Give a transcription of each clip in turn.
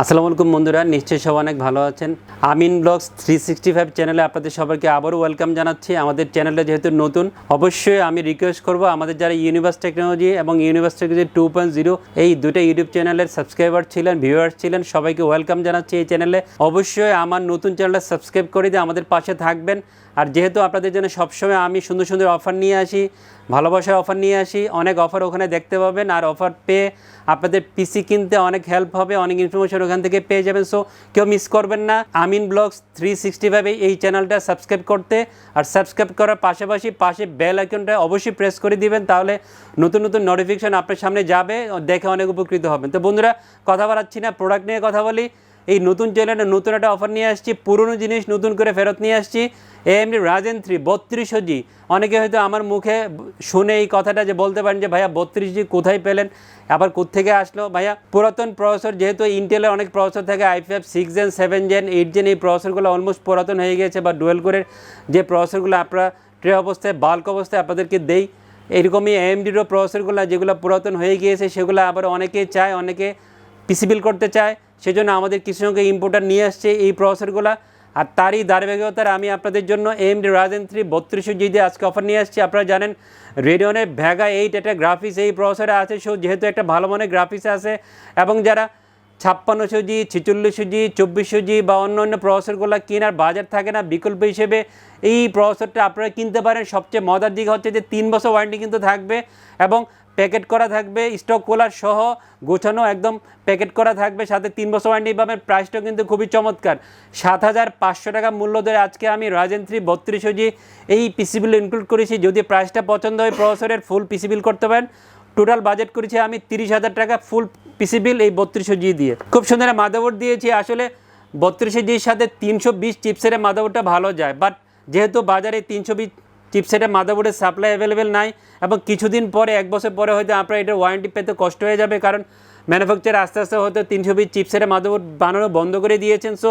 আসসালামু আলাইকুম বন্ধুরা, নিশ্চয়ই সব অনেক ভালো আছেন। Amin vlogs three sixty five চ্যানেলে আপনাদের সবাইকে আবারও ওয়েলকাম জানাচ্ছি। আমাদের চ্যানেলটা যেহেতু নতুন, অবশ্যই আমি রিকোয়েস্ট করব আমাদের যারা ইউনিভার্স টেকনোলজি এবং universe technology two point zero এই দুটো ইউটিউব চ্যানেলের সাবস্ক্রাইবার ছিলেন ভিউয়ার্স ছিলেন, সবাইকে ওয়েলকাম জানাচ্ছি এই চ্যানেলে। অবশ্যই আমার নতুন চ্যানেলটা সাবস্ক্রাইব করে দিয়ে আমাদের পাশে থাকবেন। আর যেহেতু আপনাদের জন্য সবসময় আমি সুন্দর সুন্দর অফার নিয়ে আসি, ভালোবাসার অফার নিয়ে আসি, অনেক অফার ওখানে দেখতে পাবেন। আর অফার পেয়ে আপনাদের পিসি কিনতে অনেক হেল্প হবে, অনেক ইনফরমেশন ওখান থেকে পেয়ে যাবেন। সো কেউ মিস করবেন না। আমিন ব্লগস থ্রি সিক্সটি ফাইভে এই চ্যানেলটা সাবস্ক্রাইব করতে আর সাবস্ক্রাইব করার পাশাপাশি পাশে বেল আইকনটা অবশ্যই প্রেস করে দিবেন, তাহলে নতুন নতুন নোটিফিকেশন আপনার সামনে যাবে, দেখে অনেক উপকৃত হবেন। তো বন্ধুরা, কথা বাড়াচ্ছি না প্রোডাক্ট নিয়ে কথা বলি। এই নতুন চ্যানেলে নতুন একটা অফার নিয়ে আসছি, পুরনো জিনিস নতুন করে ফেরত নিয়ে আসছি। এমনি রাজেন থ্রি বত্রিশশো জি অনেকে হয়তো আমার মুখে শুনে এই কথাটা যে বলতে পারেন যে, ভাইয়া, বত্রিশ জি কোথায় পেলেন? আবার কোত্থেকে আসলো? ভাইয়া, পুরাতন প্রসেসর যেহেতু ইন্টেলের অনেক প্রসেসর থাকে I five six gen seven gen eight gen এই প্রসেসরগুলো অলমোস্ট পুরাতন হয়ে গেছে বা ডুয়েল করে যে প্রসেসরগুলো আপনারা ট্রে অবস্থায় বাল্ক অবস্থায় আপনাদেরকে দেই, এরকমই এমডিরও প্রসেসরগুলো যেগুলো পুরাতন হয়ে গিয়েছে, সেগুলো আবার অনেকে চায়, অনেকে পিসি বিল করতে চায়। সেজন্য আমাদের সংখ্যক ইম্পোর্টার নিয়ে আসছে এই প্রসেসরগুলো আর তারই ধারাবাহিকতার আমি আপনাদের জন্য M D Ryzen three G দিয়ে আজকে অফার নিয়ে আসছি। আপনারা জানেন রেডিওনের ভ্যাগা এইট একটা গ্রাফিক্স এই প্রসেসরে আছে। সো যেহেতু একটা ভালো মানের গ্রাফিক্স আছে এবং যারা ছাপ্পান্নশো জি, ছেচল্লিশশো জি, চব্বিশশো জি বা অন্য অন্য প্রসেসরগুলো কেনার বাজার থাকে না, বিকল্প হিসেবে এই প্রসেসরটা আপনারা কিনতে পারেন। সবচেয়ে মজার দিক হচ্ছে যে তিন বছর ওয়ারেন্টি কিন্তু থাকবে এবং প্যাকেট করা থাকবে, স্টক কোলার সহ গোছানো একদম প্যাকেট করা থাকবে, সাথে তিন বছর ওয়ারেন্টি পাবেন প্রাইসটাও কিন্তু খুবই চমৎকার। সাত হাজার পাঁচশো টাকা মূল্য ধরে আজকে আমি রাজেন থ্রি বত্রিশশো জি এই পিসিবিল ইনক্লুড করেছি। যদি প্রাইসটা পছন্দ হয় প্রসেসরের ফুল পিসিবিল করতে পারেন। টোটাল বাজেট করেছি আমি তিরিশ হাজার টাকা ফুল পিসিবিল এই বত্রিশশো জি দিয়ে। খুব সুন্দর মাদাবোর্ড দিয়েছি। আসলে বত্রিশশো জির সাথে তিনশো বিশ চিপসের মাদাবোর্ডটা ভালো যায়। বাট যেহেতু বাজারে তিনশো বিশ চিপসেটের মাদাবোর্ডের সাপ্লাই অ্যাভেলেবেল নাই এবং কিছুদিন পরে, এক বছর পরে হয়তো আপনার এটার ওয়ারেন্টি পেতে কষ্ট হয়ে যাবে কারণ ম্যানুফ্যাকচার আস্তে আস্তে হয়তো তিনশো বিশ চিপসেটের মাদাবোর্ড বানানো বন্ধ করে দিয়েছেন। সো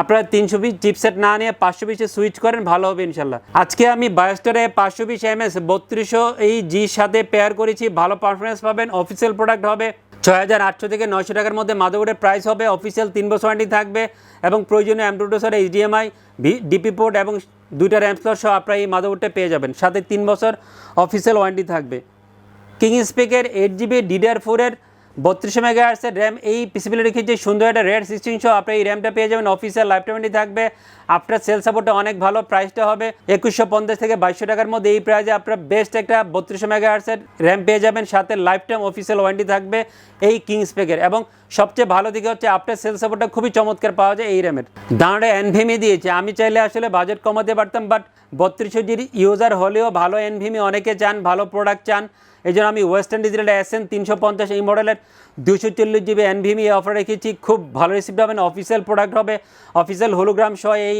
আপনারা তিনশো বিশ চিপসেট না নিয়ে পাঁচশো বিশে সুইচ করেন, ভালো হবে ইনশাল্লাহ আজকে আমি বায়োস্টারে পাঁচশো বিশ এম এস বত্রিশশো এই জির সাথে পেয়ার করেছি, ভালো পারফরমেন্স পাবেন অফিসিয়াল প্রোডাক্ট হবে। ছয় হাজার আটশো থেকে নয়শো টাকার মধ্যে মাদাবোর্ডের প্রাইস হবে। অফিসিয়াল তিন বছর ওয়ারেন্টি থাকবে এবং প্রয়োজনীয় অ্যাম্প্রোডোসার এইচডিএমআই ডিপি পোর্ট এবং দুইটা র্যাম স্লট সহ আপনারা এই মাদাবোর্ডটা পেয়ে যাবেন। সাথে তিন বছর অফিসিয়াল ওয়ারেন্টি থাকবে। কিং স্পেকের এইট জিবি ডিডিআর ফোরের বত্রিশশো মেগা আর্টসের র্যাম এই পিসিবিলি রেখেছে সুন্দর একটা রেড সিক্সটিন সহ আপনি এই র্যামটা পেয়ে যাবেন অফিসিয়াল লাইফ টাইমটি থাকবে। আপনার সেল সাপোর্টটা অনেক ভালো প্রাইসটা হবে একুশশো পঞ্চাশ থেকে বাইশশো টাকার মধ্যে। এই প্রাইসে আপনার বেস্ট একটা বত্রিশশো মেগা আর্টসের র্যাম পেয়ে যাবেন। সাথে লাইফ টাইম অফিসিয়াল ওয়ারেন্টি থাকবে এই কিং স্পেকের এবং সবচেয়ে ভালো দিকে হচ্ছে আপনার সেল সাপোর্টটা খুবই চমৎকার পাওয়া যায় এই র্যামের দাঁড়ে এনভিমি দিয়েছে। আমি চাইলে আসলে বাজেট কমাতে পারতাম বাট বত্রিশশো জির ইউজার হলেও ভালো এনভিমি অনেকে চান, ভালো প্রোডাক্ট চান। এই জন্য আমি ওয়েস্টার্ন ডিজিটাল এসএন তিনশো পঞ্চাশ এই মডেলের দুশো চল্লিশ জিবি এনভিমি অফার রেখেছি। খুব ভালো রিসিভ হবেন অফিসিয়াল প্রোডাক্ট হবে। অফিসিয়াল হোলোগ্রাম সহ এই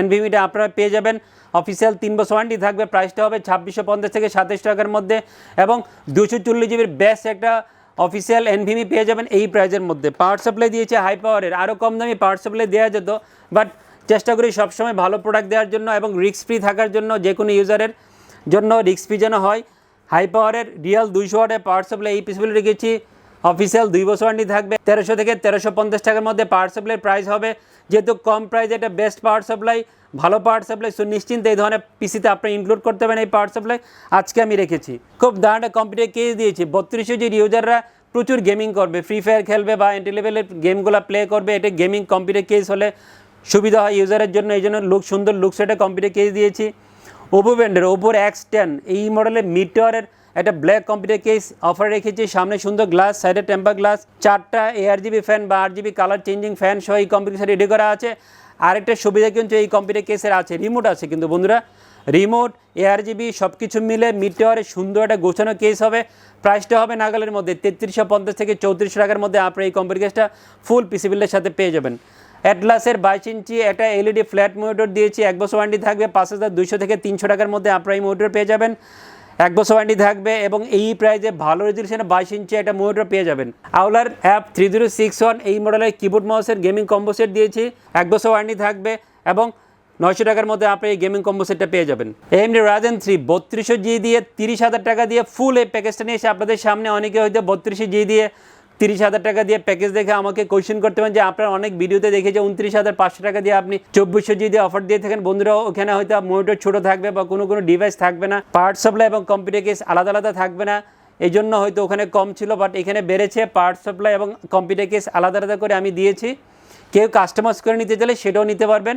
এনভিমিটা আপনারা পেয়ে যাবেন। অফিসিয়াল তিন বছর ওয়ারেন্টি থাকবে। প্রাইসটা হবে ছাব্বিশশো পঞ্চাশ থেকে সাতাশ টাকার মধ্যে এবং দুশো চল্লিশ জিবির বেস্ট একটা অফিসিয়াল এনভিমি পেয়ে যাবেন এই প্রাইজের মধ্যে। পাওয়ার সাপ্লাই দিয়েছে হাই পাওয়ারের আরও কম দামি পাওয়ার সাপ্লাই দেওয়া যেত বাট চেষ্টা করি সবসময় ভালো প্রোডাক্ট দেওয়ার জন্য এবং রিস্ক ফ্রি থাকার জন্য যে কোনো ইউজারের জন্য রিস্ক ফ্রি যেন হয়। হাই পাওয়ারের রিয়েল দুইশো ওয়াটের পাওয়ার সাপ্লাই এই পিসগুলো রেখেছি। অফিসিয়াল দুই বছর ওয়ারেন্টি থাকবে। তেরোশো থেকে তেরোশো পঞ্চাশ টাকার মধ্যে পাওয়ার সাপ্লাইয়ের প্রাইস হবে। যেহেতু কম প্রাইসে এটা বেস্ট পাওয়ার সাপ্লাই ভালো পাওয়ার সাপ্লাই সো নিশ্চিন্তে এই ধরনের পিসিতে আপনি ইনক্লুড করতে পারেন এই পাওয়ার সাপ্লাই আজকে আমি রেখেছি। খুব দাঁড়াটা কম্পিউটার কেস দিয়েছি। বত্রিশশো যে ইউজাররা প্রচুর গেমিং করবে। ফ্রি ফায়ার খেলবে বা এন্টি লেভেলের গেমগুলো প্লে করবে, এটা গেমিং কম্পিউটার কেস হলে সুবিধা হয় ইউজারের জন্য। এই জন্য লুক সুন্দর লুক সেটা কম্পিউটার কেস দিয়েছি। ওপো ব্র্যান্ডের ওপোর এক্স টেন এই মডেলের মিটারের একটা ব্ল্যাক কম্পিউটার কেস অফার রেখেছি। সামনে সুন্দর গ্লাস সাইডে টেম্পার গ্লাস চারটা এআর জিবি ফ্যান বা আট জিবি কালার চেঞ্জিং ফ্যান সহ এই কম্পিউটার রেডি করা আছে। আরেকটা সুবিধা কিন্তু এই কম্পিউটার কেসের আছে রিমোট আছে কিন্তু বন্ধুরা। রিমোট এআর জিবি সব কিছু মিলে মিটারে সুন্দর একটা গোছানো কেস হবে। প্রাইসটা হবে নাগালের মধ্যে তেত্রিশশো পঞ্চাশ থেকে চৌত্রিশশো টাকার মধ্যে আপনার এই কম্পিউটার কেসটা ফুল পিসিবিলের সাথে পেয়ে যাবেন। অ্যাটলাসের বাইশ ইঞ্চি একটা এলইডি ফ্ল্যাট মনিটর দিয়েছি, এক বছর ওয়ারেন্টি থাকবে, পাঁচ হাজার দুইশো থেকে তিনশো টাকার মধ্যে আপনার এই মনিটর পেয়ে যাবেন। এক বছর ওয়ারেন্টি থাকবে এবং এই প্রাইজে ভালো রেজলিউশনে বাইশ ইঞ্চি একটা মনিটর পেয়ে যাবেন। Owler app three zero six one এই মডেলের কিবোর্ড মাউসের গেমিং কম্বো সেট দিয়েছি, এক বছর ওয়ারেন্টি থাকবে এবং নয়শো টাকার মধ্যে আপনি এই গেমিং কম্বো সেটটা পেয়ে যাবেন। এমনি রাজেন থ্রি বত্রিশশো জি দিয়ে তিরিশ হাজার টাকা দিয়ে ফুল এই প্যাকেজটা নিয়ে এসে আপনাদের সামনে অনেকে হয়তো বত্রিশশো জি দিয়ে তিরিশ হাজার টাকা দিয়ে প্যাকেজ দেখে আমাকে কোয়েশ্চেন করতে পারেন যে আপনার অনেক ভিডিওতে দেখে যে উনত্রিশ হাজার পাঁচশো টাকা দিয়ে আপনি চব্বিশশো জি দিয়ে অফার দিয়ে থাকেন। বন্ধুরা ওখানে হয়তো মনিটর ছোট থাকবে বা কোনো কোনো ডিভাইস থাকবে না। পার্ট সাপ্লাই এবং কম্পিউটার কেস আলাদা আলাদা থাকবে না। এই জন্য হয়তো ওখানে কম ছিল বাট এখানে বেড়েছে পার্ট সাপ্লাই এবং কম্পিউটার কেস আলাদা আলাদা করে আমি দিয়েছি। কেউ কাস্টমাইজ করে নিতে চাইলে সেটাও নিতে পারবেন।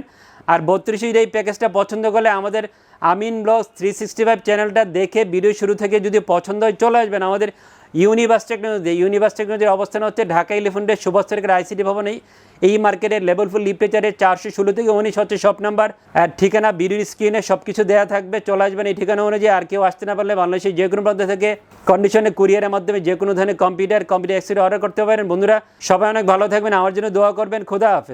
আর বত্রিশ এই প্যাকেজটা পছন্দ করলে আমাদের Amin vlogs three sixty five চ্যানেলটা দেখে ভিডিও শুরু থেকে যদি পছন্দ হয় চলে আসবেন। আমাদের ইউনিভার্স টেকনোলজি ইউনিভার্স টেকনোলজির অবস্থান হচ্ছে ঢাকা ইলেভেন্টের সুভাষ সরকার আইসিটি ভবনেই। এই মার্কেটের লেভেল ফুল লিটারেচারের চারশো ষোলো থেকে উনিশ হচ্ছে শপ নাম্বার আর ঠিকানা বিডির স্ক্রিনে সব কিছু দেওয়া থাকবে, চলে আসবেন এই ঠিকানা অনুযায়ী। আর কেউ আসতে না পারলে বাংলাদেশের যে কোনো প্রান্ত থেকে কন্ডিশনে কুরিয়ারের মাধ্যমে যে কোনো ধরনের কম্পিউটার কম্পিউটার অ্যাক্সেসরি অর্ডার করতে পারেন। বন্ধুরা, সবাই অনেক ভালো থাকবেন। আমার জন্য দোয়া করবেন। খোদা হাফেজ।